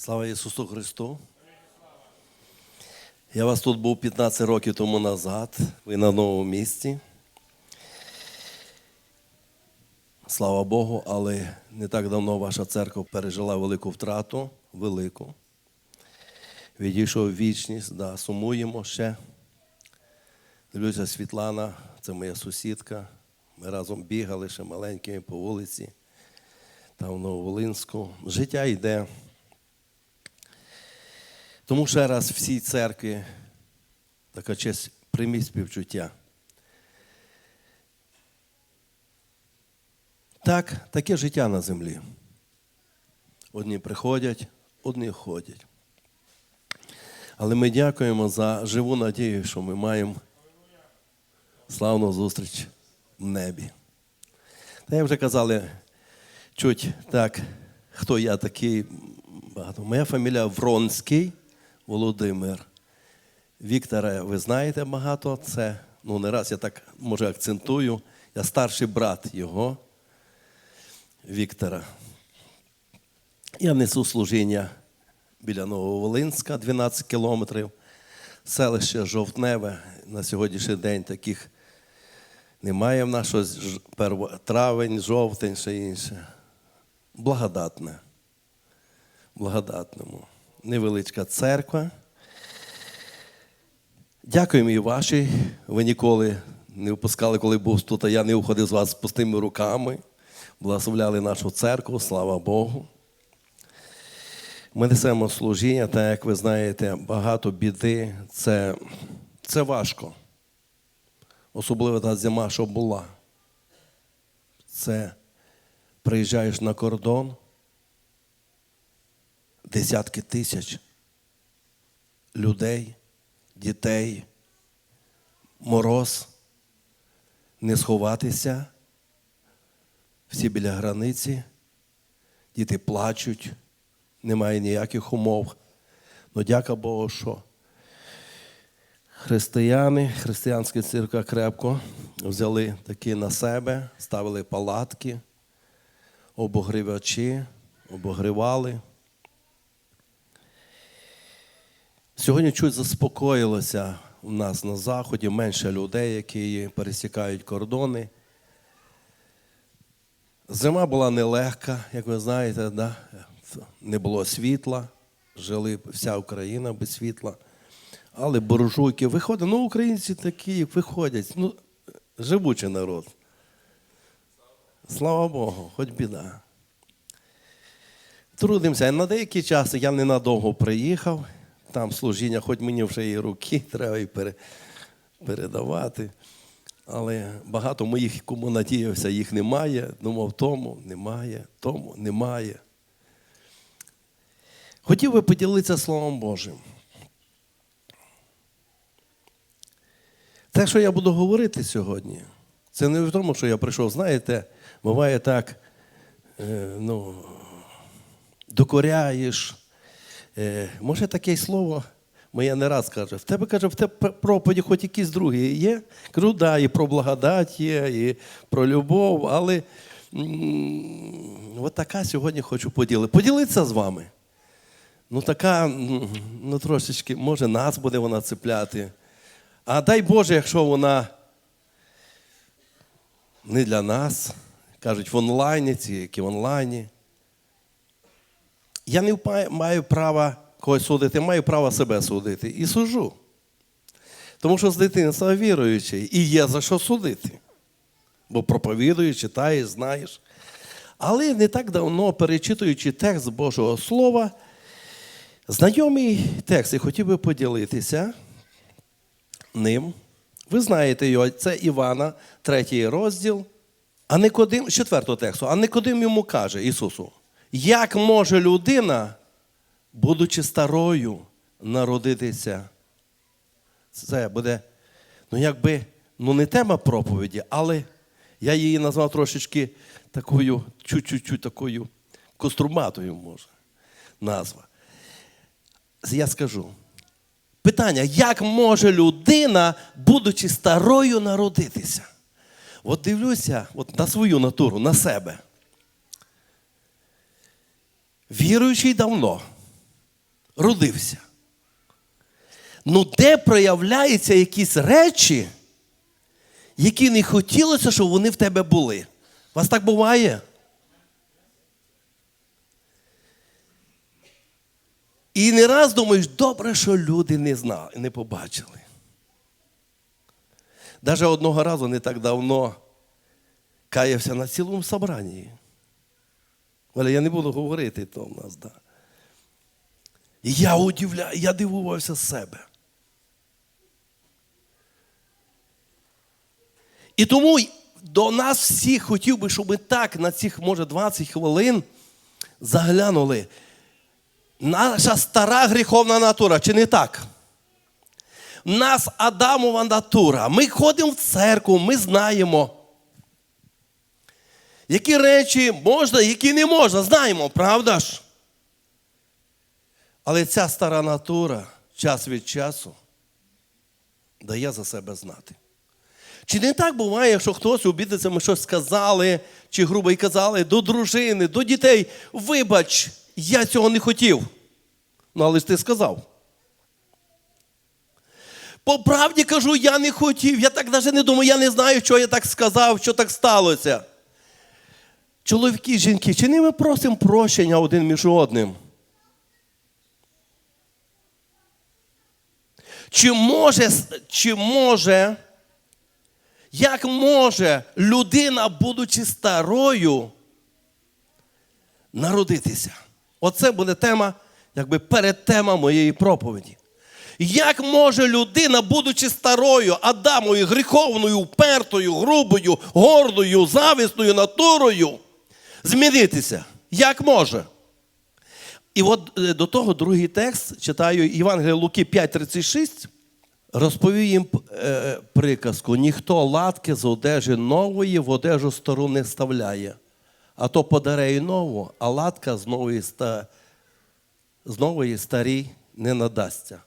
Слава Ісусу Христу! Я вас тут був 15 років тому назад. Ви на новому місці. Слава Богу, але не так давно ваша церква пережила велику втрату, велику. Відійшов вічність, да, сумуємо ще. Дивлюся, Світлана, це моя сусідка. Ми разом бігали ще маленькими по вулиці, там в Нововолинську. Життя йде. Тому ще раз всій церкві така честь прийміть співчуття. Так, таке життя на землі. Одні приходять, одні ходять. Але ми дякуємо за живу надію, що ми маємо славну зустріч в небі. Та я вже казали, чуть так, хто я такий багато. Моя фамілія Вронський Володимир. Віктора, ви знаєте багато. Це, ну не раз я так може акцентую. Я старший брат його, Віктора. Я несу служіння біля Нововолинська, 12 кілометрів. Селище Жовтневе. На сьогоднішній день таких немає в щось травень, жовтень, ще інше. Благодатне. Благодатному. Невеличка церква. Дякуємо і ваші. Ви ніколи не впускали, коли був тут, а я не уходив з вас з пустими руками. Благословляли нашу церкву, слава Богу. Ми несемо служіння, так як ви знаєте, багато біди. Це, це важко. Особливо та зима, що була. Це приїжджаєш на кордон, десятки тисяч людей, дітей, мороз, не сховатися, всі біля границі, діти плачуть, немає ніяких умов. Ну, дяка Богу, що християни, християнська церква крепко взяли такі на себе, ставили палатки, обогрівачі, обогрівали. Сьогодні чуть заспокоїлося у нас на Заході менше людей, які пересікають кордони. Зима була нелегка, як ви знаєте, да? не було світла, жили вся Україна без світла. Але буржуйки виходять, ну українці такі виходять, ну, живучий народ. Слава Богу, хоч біда. Трудимося. На деякий час я ненадовго приїхав. Там служіння, хоч мені вже і руки треба і пере, передавати. Але багато моїх, кому надіявся, їх немає. Думав, тому немає, тому немає. Хотів би поділитися Словом Божим. Те, що я буду говорити сьогодні, це не в тому, що я прийшов, знаєте, буває так, е, ну, докоряєш. Е, може таке слово, моє не раз каже, в тебе каже, в тебе проповіді хоч якісь другі є. Кажу, да, і про благодать є, і про любов, але от така сьогодні хочу поділити. Поділитися з вами. Ну, така, ну трошечки, може, нас буде вона цепляти. А дай Боже, якщо вона не для нас, кажуть, в онлайні, ці, які в онлайні. Я не маю права когось судити, маю право себе судити. І сужу. Тому що з дитинства віруючий, і є за що судити. Бо проповідуєш, читаєш, знаєш. Але не так давно, перечитуючи текст Божого Слова, знайомий текст, і хотів би поділитися ним. Ви знаєте його, це Івана, третій розділ. А Никодим, четвертого тексту, а Никодим йому каже Ісусу, як може людина, будучи старою, народитися? Це буде, ну якби, ну не тема проповіді, але я її назвав трошечки такою, чуть-чуть такою коструматою, може, назва. Я скажу. Питання, як може людина, будучи старою, народитися? От дивлюся от на свою натуру, на себе. Віруючий давно. родився. Ну, де проявляються якісь речі, які не хотілося, щоб вони в тебе були? Вас так буває? І не раз думаєш, добре, що люди не знали, не побачили. Даже одного разу не так давно каявся на цілому собранні. Але я не буду говорити то в нас, да. І я удивляю, я дивувався себе. І тому до нас всіх хотів би, щоб ми так на цих, може, 20 хвилин заглянули. Наша стара гріховна натура, чи не так? Нас Адамова натура. Ми ходимо в церкву, ми знаємо. Які речі можна, які не можна, знаємо, правда ж? Але ця стара натура час від часу дає за себе знати. Чи не так буває, що хтось обідеться, ми щось сказали, чи грубо й казали до дружини, до дітей, вибач, я цього не хотів. Ну, але ж ти сказав. По правді кажу, я не хотів. Я так навіть не думаю, я не знаю, що я так сказав, що так сталося. Чоловіки, жінки, чи не ми просимо прощення один між одним? Чи може, чи може, як може людина, будучи старою, народитися? Оце буде тема, якби передтема моєї проповіді. Як може людина, будучи старою, Адамою, гріховною, упертою, грубою, гордою, завісною натурою, змінитися? Як може? І от е, до того другий текст читаю Євангелія Луки 5:36. Розповів їм е, приказку: ніхто латки з одежі нової в одежу стару не вставляє, а то подарує нову, а латка з нової, ста, з нової старій не надасться.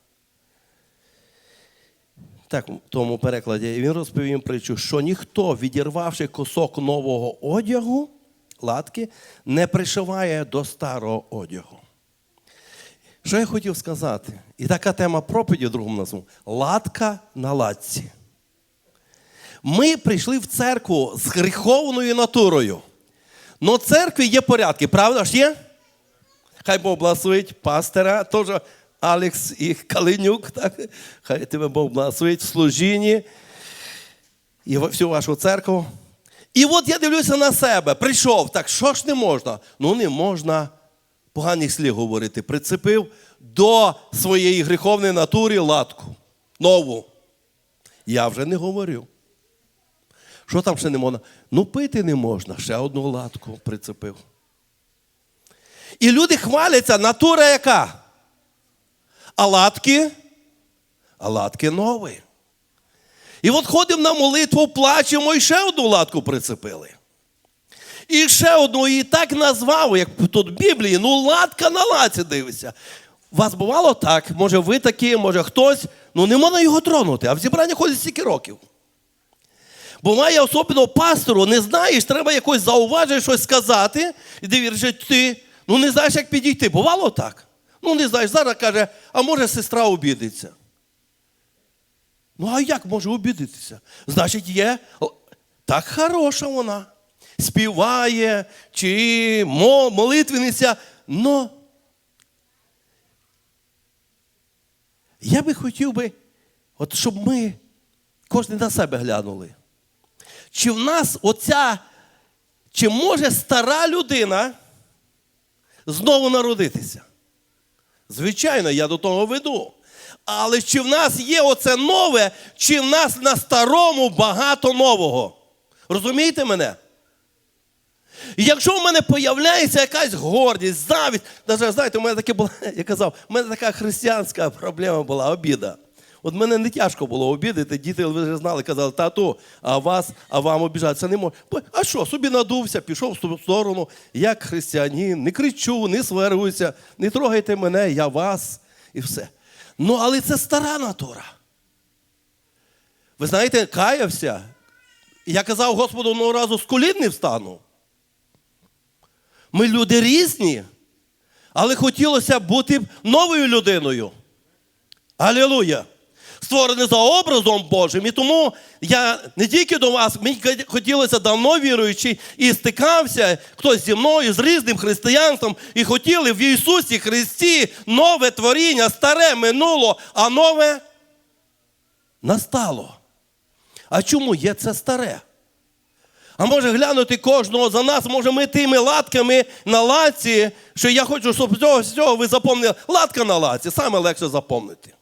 Так, в тому перекладі він розповів їм притчу, що ніхто, відірвавши кусок нового одягу, латки, не пришиває до старого одягу. Що я хотів сказати? І така тема проповіді другому назву латка на латці. Ми прийшли в церкву з гріховною натурою. Но в церкві є порядки, правда ж є? Хай Бог благословить пастора, теж Алекс і Калинюк, так? хай тебе Бог благословить в служінні і всю вашу церкву. І от я дивлюся на себе, прийшов, так що ж не можна? Ну, не можна поганих слів говорити. Прицепив до своєї гріховної натури латку. Нову. Я вже не говорю. Що там ще не можна? Ну, пити не можна, ще одну латку прицепив. І люди хваляться, натура яка? А латки? А латки нові. І от ходимо на молитву, плачемо і ще одну латку прицепили. І ще одну і так назвав, як тут в Біблії, ну латка на лаці дивиться. У вас бувало так, може ви такі, може хтось, ну не можна його тронути, а в зібрання ходить стільки років. Буває особливо пастору, не знаєш, треба якось зауважити, щось сказати, і дивишся, ти ну не знаєш, як підійти. Бувало так? Ну, не знаєш, зараз каже, а може сестра обідеться. Ну, а як може обідатися? Значить, є так хороша вона. Співає чи молитвениця. Но я би хотів би, от щоб ми кожен на себе глянули. Чи в нас оця, чи може стара людина знову народитися? Звичайно, я до того веду. Але чи в нас є оце нове, чи в нас на старому багато нового? Розумієте мене? Якщо в мене появляється якась гордість, завість, навіть, знаєте, у мене таке було, я казав, у мене така християнська проблема була обіда. От мене не тяжко було обідати, діти вже знали, казали, тату, а вас, а вам обіжатися не можна. А що, собі надувся, пішов в сторону, як християнин, не кричу, не сварюся, не трогайте мене, я вас і все. Ну, але це стара натура. Ви знаєте, каявся. Я казав Господу одного разу з колін не встану. Ми люди різні, Але хотілося бути новою людиною. Алілуя! Створений за образом Божим. І тому я не тільки до вас, мені хотілося давно віруючи, і стикався хтось зі мною з різним християнством, і хотіли в Ісусі Христі нове творіння, старе минуло, а нове настало. А чому є це старе? А може глянути кожного за нас, може ми тими латками на лаці, що я хочу, щоб з цього всього ви запомнили. Латка на лаці, саме легше запомнити.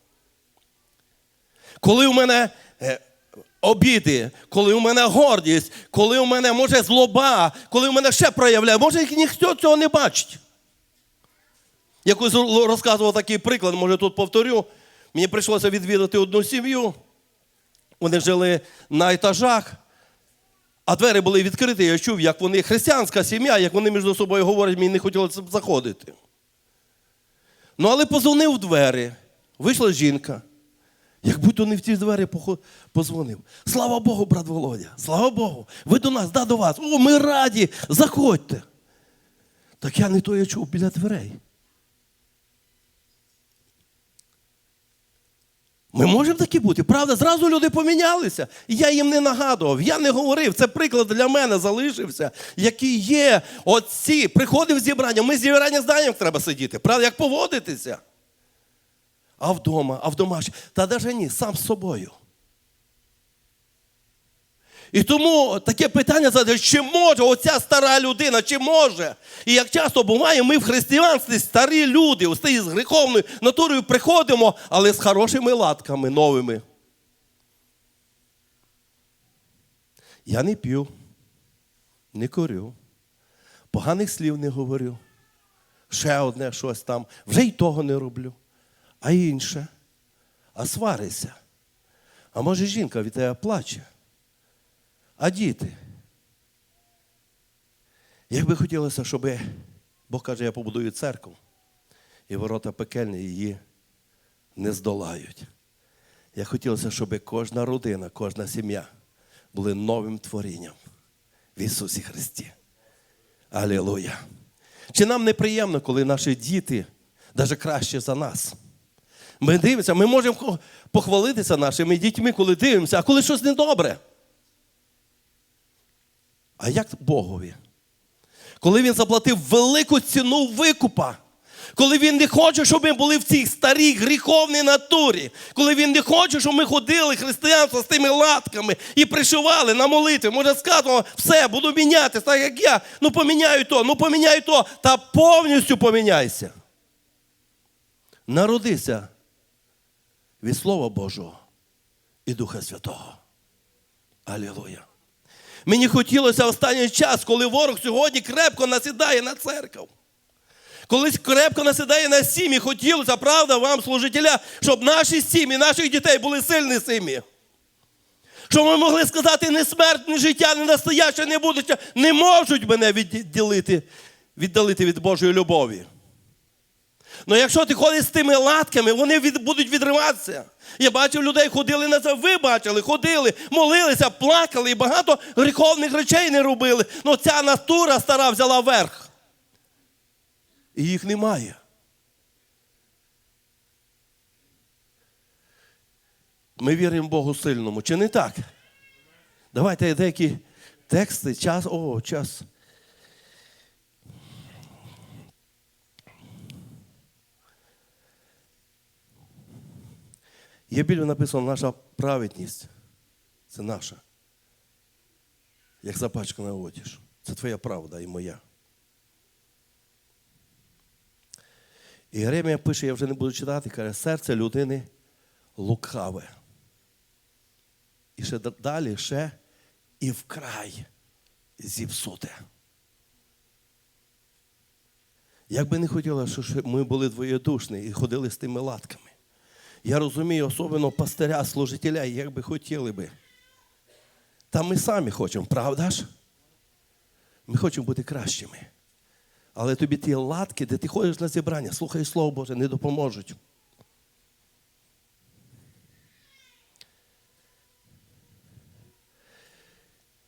Коли у мене е, обіди, коли у мене гордість, коли у мене може злоба, коли у мене ще проявляє, може ніхто цього не бачить. Якось розказував такий приклад, може тут повторю. Мені прийшлося відвідати одну сім'ю. Вони жили на етажах, а двері були відкриті. Я чув, як вони християнська сім'я, як вони між собою говорять, мені не хотілося б заходити. Ну, але позвонив в двері, вийшла жінка. Як будь-то не в ті двері позвонив. Слава Богу, брат Володя, слава Богу. Ви до нас, да, до вас. О, ми раді, заходьте. Так я не то я чув біля дверей. Ми можемо такі бути, правда? Зразу люди помінялися. Я їм не нагадував, я не говорив. Це приклад для мене залишився, який є. Оці приходив зібрання. Ми зібрання знаємо, як треба сидіти. Правда, як поводитися? А вдома, а в домашній. Та навіть ні, сам з собою. І тому таке питання задає, чи може оця стара людина, чи може? І як часто буває, ми в християнстві старі люди, ось з гріховною натурою приходимо, але з хорошими латками новими. Я не п'ю, не курю, поганих слів не говорю. Ще одне щось там, вже й того не роблю. А інше, а сварися. А може жінка від тебе плаче? А діти? Як би хотілося, щоб Бог каже, я побудую церкву, і ворота пекельні її не здолають. Я хотілося, щоб кожна родина, кожна сім'я були новим творінням в Ісусі Христі. Алілуя. Чи нам неприємно, коли наші діти навіть краще за нас? Ми дивимося, ми можемо похвалитися нашими дітьми, коли дивимося, а коли щось недобре. А як Богові? Коли він заплатив велику ціну викупа, коли він не хоче, щоб ми були в цій старій гріховній натурі, коли він не хоче, щоб ми ходили християнство з тими латками і пришивали на молитві, може сказано, все, буду мінятися, так як я, ну поміняю то, ну поміняю то, та повністю поміняйся. Народися від Слова Божого і Духа Святого. Алілуя. Мені хотілося останній час, коли ворог сьогодні крепко насідає на церкву. Колись крепко насідає на сім'ї, хотілося, правда, вам, служителя, щоб наші сім'ї, наших дітей були сильні сім'ї. Щоб ми могли сказати, не смерть, не життя, не настояще, не будуще, не можуть мене відділити, віддалити від Божої любові. Ну якщо ти ходиш з тими латками, вони від, будуть відриватися. Я бачив людей, ходили на це, ви бачили, ходили, молилися, плакали і багато гріховних речей не робили. Ну ця натура стара взяла верх. І їх немає. Ми віримо Богу сильному. Чи не так? Давайте деякі тексти, час, о, час. Є більше написано, наша праведність. Це наша. Як запачкана одіж. Це твоя правда і моя. І Єремія пише, я вже не буду читати, каже, серце людини лукаве. І ще далі, ще і вкрай зіпсуте. Як би не хотілося, щоб ми були двоєдушні і ходили з тими латками. Я розумію, особливо пастиря, служителя, як би хотіли би. Та ми самі хочемо, правда ж? Ми хочемо бути кращими. Але тобі ті латки, де ти ходиш на зібрання, слухай Слово Боже, не допоможуть.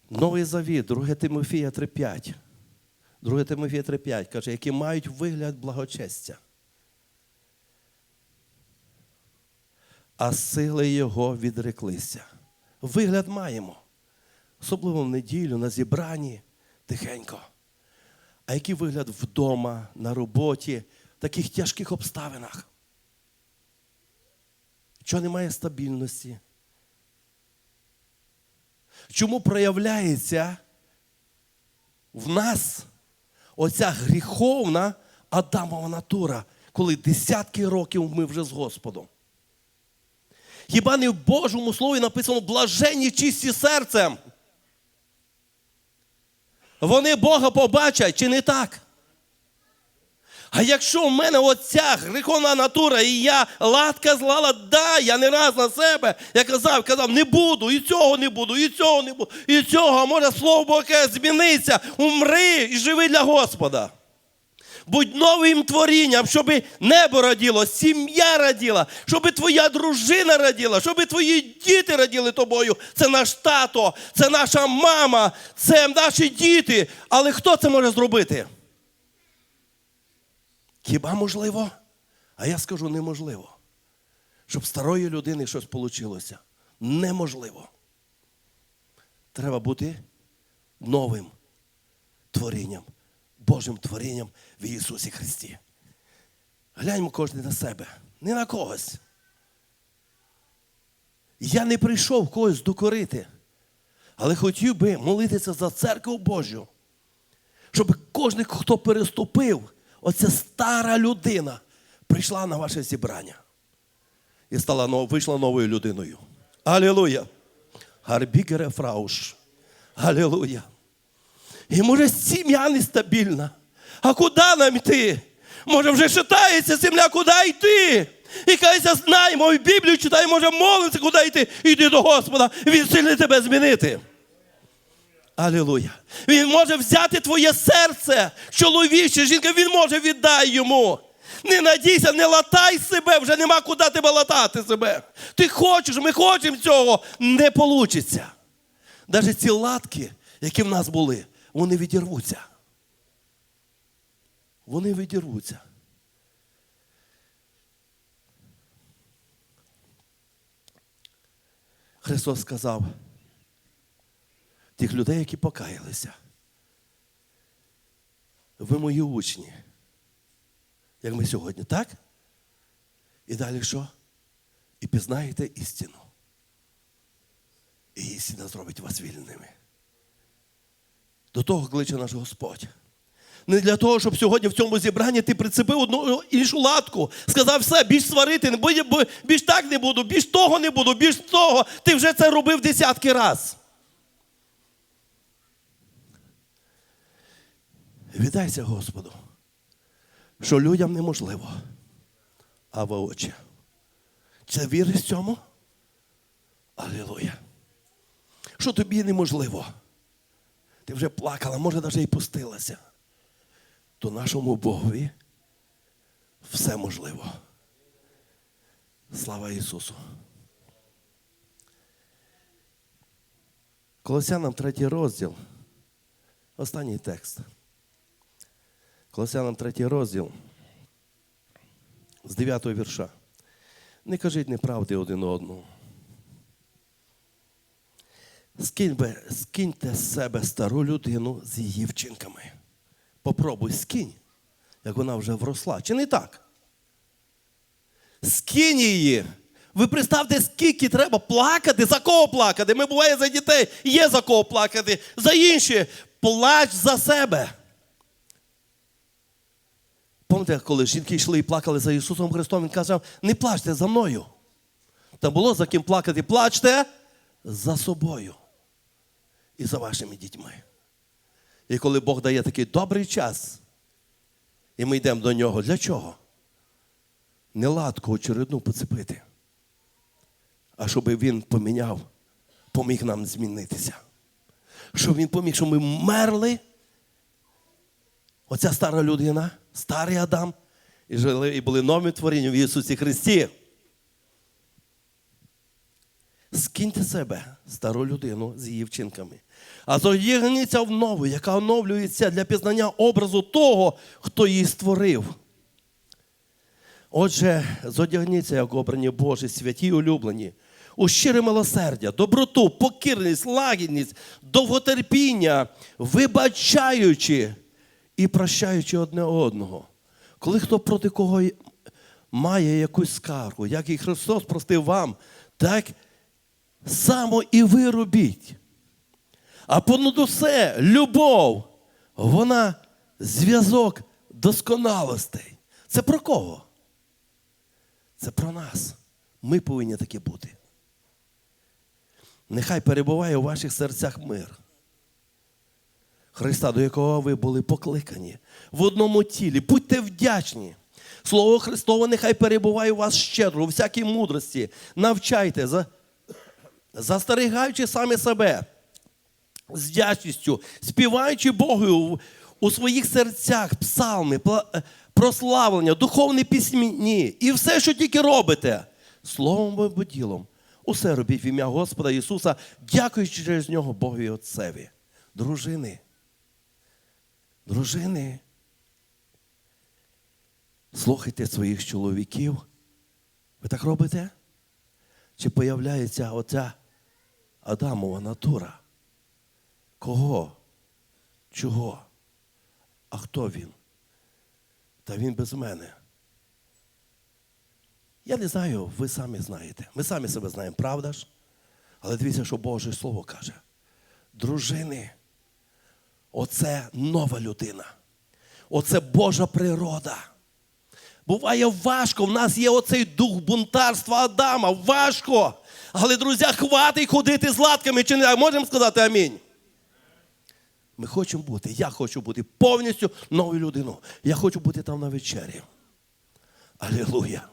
Новий завіт, 2 Тимофія 3,5. 2 Тимофія 3,5 каже, які мають вигляд благочестя. А сили його відреклися. Вигляд маємо. Особливо в неділю, на зібранні, тихенько. А який вигляд вдома, на роботі, в таких тяжких обставинах? Чого немає стабільності? Чому проявляється в нас оця гріховна Адамова натура, коли десятки років ми вже з Господом? Хіба не в Божому Слові написано блаженні чисті серцем? Вони Бога побачать чи не так? А якщо в мене оця гріховна натура, і я латка злала, да, я не раз на себе, я казав, казав, не буду, і цього не буду, і цього не буду, і цього, а може слово Боже зміниться, умри і живи для Господа. Будь новим творінням, щоб небо раділо, сім'я раділа, щоб твоя дружина раділа, щоб твої діти раділи тобою. Це наш тато, це наша мама, це наші діти. Але хто це може зробити? Хіба можливо? А я скажу неможливо. Щоб старої людини щось вийшло. Неможливо. Треба бути новим творінням, Божим творінням в Ісусі Христі. Гляньмо кожен на себе, не на когось. Я не прийшов когось докорити, але хотів би молитися за церкву Божу, щоб кожен, хто переступив, оця стара людина прийшла на ваше зібрання і стала вийшла новою людиною. Алілуя! Гарбігере фрауш. Алілуя! І може сім'я нестабільна. А куди нам йти? Може, вже шатається земля, куди йти? І кайся знаємо, і Біблію читаємо, може молимося, куди йти. Іди до Господа, Він сильний тебе змінити. Алілуя. Він може взяти твоє серце, чоловіче, жінка, він може віддай йому. Не надійся, не латай себе, вже нема куди тебе латати себе. Ти хочеш, ми хочемо цього, не вийде. Навіть ці латки, які в нас були, вони відірвуться. Вони відірвуться. Христос сказав, тих людей, які покаялися. Ви мої учні, як ми сьогодні, так? І далі що? І пізнаєте істину. І істина зробить вас вільними. До того кличе наш Господь. Не для того, щоб сьогодні в цьому зібранні ти прицепив одну іншу латку, сказав все, більш сварити, більш так не буду, більш того не буду, більш того. Ти вже це робив десятки разів. Віддайся Господу, що людям неможливо, а воочі. Це віриш цьому? Алілуя. Що тобі неможливо? Ти вже плакала, може, навіть і пустилася. То нашому Богові все можливо. Слава Ісусу. Колосянам третій розділ. Останній текст. Колосянам третій розділ з 9 вірша. Не кажіть неправди один одному. Скинь скиньте з себе стару людину з її вчинками. Попробуй, скинь, як вона вже вросла. Чи не так? Скинь її. Ви представте, скільки треба плакати, за кого плакати. Ми буває за дітей, є за кого плакати, за інші. Плач за себе. Пам'ятаєте, коли жінки йшли і плакали за Ісусом Христом, Він казав, не плачте за мною. Та було за ким плакати, плачте за собою і за вашими дітьми. І коли Бог дає такий добрий час, і ми йдемо до нього, для чого? Не латку очередну поцепити, а щоб він поміняв, поміг нам змінитися. Щоб він поміг, щоб ми мерли. Оця стара людина, старий Адам, і жили і були нові творіння в Ісусі Христі. Скиньте себе, стару людину з її вчинками, а зодягніться в нову, яка оновлюється для пізнання образу того, хто її створив. Отже, зодягніться, як обрані Божі, святі й улюблені, у щире милосердя, доброту, покірність, лагідність, довготерпіння, вибачаючи і прощаючи одне одного. Коли хто проти кого має якусь скаргу, як і Христос простив вам, так само і ви робіть. А понад усе любов, вона зв'язок досконалостей. Це про кого? Це про нас. Ми повинні такі бути. Нехай перебуває у ваших серцях мир. Христа, до якого ви були покликані в одному тілі. Будьте вдячні. Слово Христове нехай перебуває у вас щедро, у всякій мудрості. Навчайте, застерігаючи самі себе з вдячністю, співаючи Богу у своїх серцях псалми, е, прославлення, духовні пісні і все, що тільки робите, словом або ділом. Усе робіть в ім'я Господа Ісуса, дякуючи через нього Богові Отцеві. Дружини. Дружини. Слухайте своїх чоловіків. Ви так робите? Чи появляється оця Адамова натура? Кого? Чого? А хто він? Та він без мене. Я не знаю, ви самі знаєте. Ми самі себе знаємо, правда ж? Але дивіться, що Боже Слово каже. Дружини, оце нова людина. Оце Божа природа. Буває важко, в нас є оцей дух бунтарства Адама. Важко. Але, друзі, хватить ходити з латками чи не можемо сказати амінь. Ми хочемо бути, я хочу бути повністю новою людиною. Я хочу бути там на вечері. Алілуя.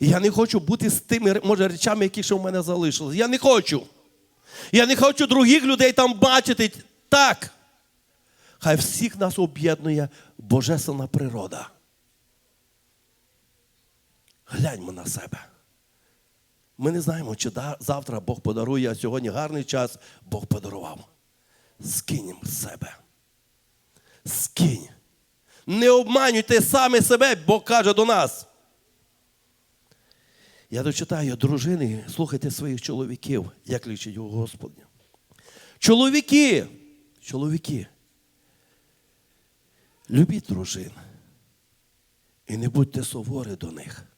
Я не хочу бути з тими, може, речами, які ще в мене залишились. Я не хочу. Я не хочу других людей там бачити. Так. Хай всіх нас об'єднує божественна природа. Гляньмо на себе. Ми не знаємо, чи завтра Бог подарує, а сьогодні гарний час Бог подарував. Скиньмо з себе. Скинь. Не обманюйте саме себе, Бог каже до нас. Я дочитаю, дружини, слухайте своїх чоловіків, як лічить у Господня. Чоловіки, чоловіки, любіть дружин і не будьте суворі до них.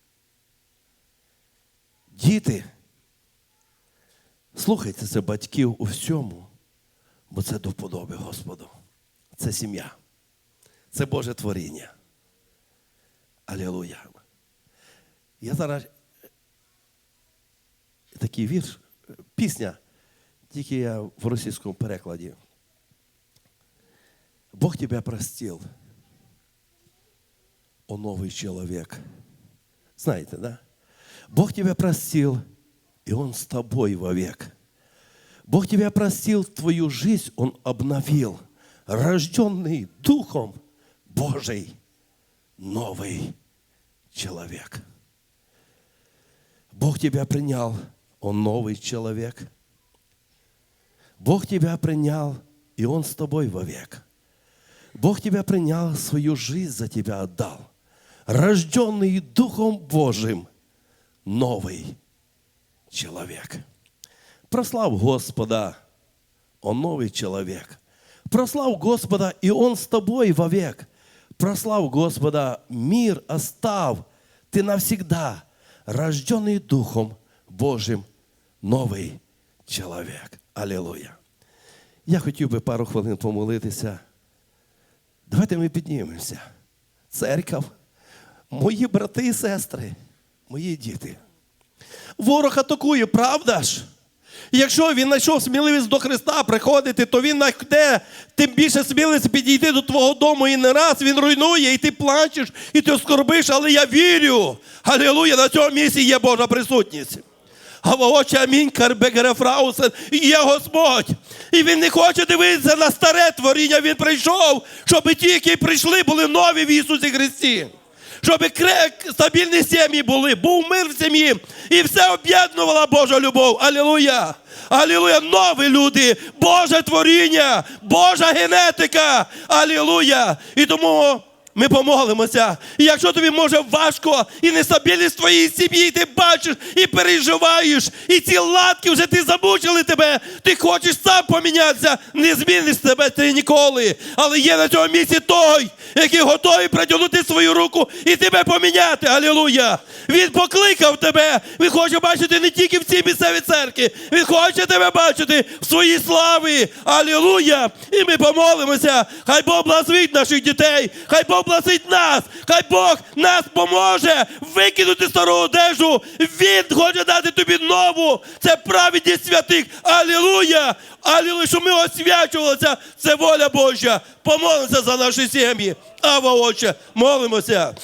Діти, слухайте це батьків у всьому, бо це до вподоби Господу. Це сім'я, це Боже творіння. Алілуя. Я зараз такий вірш, пісня, тільки я в російському перекладі. Бог тебя простил, о новый человек. Знаете, да? Бог тебя простил, и Он с тобой вовек. Бог тебя простил, твою жизнь Он обновил, рожденный Духом Божий, новый человек. Бог тебя принял, Он новый человек. Бог тебя принял, и Он с тобой вовек. Бог тебя принял, свою жизнь за тебя отдал. Рожденный Духом Божьим, новый человек. Прослав Господа, Он новый человек. Прослав Господа, и Он с тобой вовек. Прослав Господа, мир остав, ты навсегда, рожденный Духом Божьим, новий чоловік. Алілуя. Я хотів би пару хвилин помолитися. Давайте ми піднімемося. Церква, мої брати і сестри, мої діти. Ворог атакує, правда ж? Якщо він знайшов сміливість до Христа приходити, то він знайде тим більше сміливість підійти до твого дому і не раз він руйнує, і ти плачеш, і ти скорбиш, але я вірю. Алілуя, на цьому місці є Божа присутність. А очі амінь, карбегерефраусен, є Господь. І він не хоче дивитися на старе творіння. Він прийшов, щоб ті, які прийшли, були нові в Ісусі Христі. Щоб стабільні сім'ї були, був мир в сім'ї, і все об'єднувала Божа любов. Алілуя! Алілуя! Нові люди, Боже творіння, Божа генетика. Алілуя! І тому ми помолимося. І якщо тобі може важко і нестабільність твоєї сім'ї, ти бачиш і переживаєш, і ці латки вже ти замучили тебе, ти хочеш сам помінятися, не зміниш себе ти ніколи. Але є на цьому місці той, який готовий притягнути свою руку і тебе поміняти. Алілуя! Він покликав тебе. Він хоче бачити не тільки в цій місцевій церкві, він хоче тебе бачити в своїй славі. Алілуя! І ми помолимося. Хай Бог благословить наших дітей, хай Бог благословить нас, хай Бог нас поможе викинути стару одежу. Він хоче дати тобі нову. Це праведність святих. Алілуя! Алілуя, що ми освячувалися. Це воля Божа. Помолимося за наші сім'ї. Ава, Отче, молимося.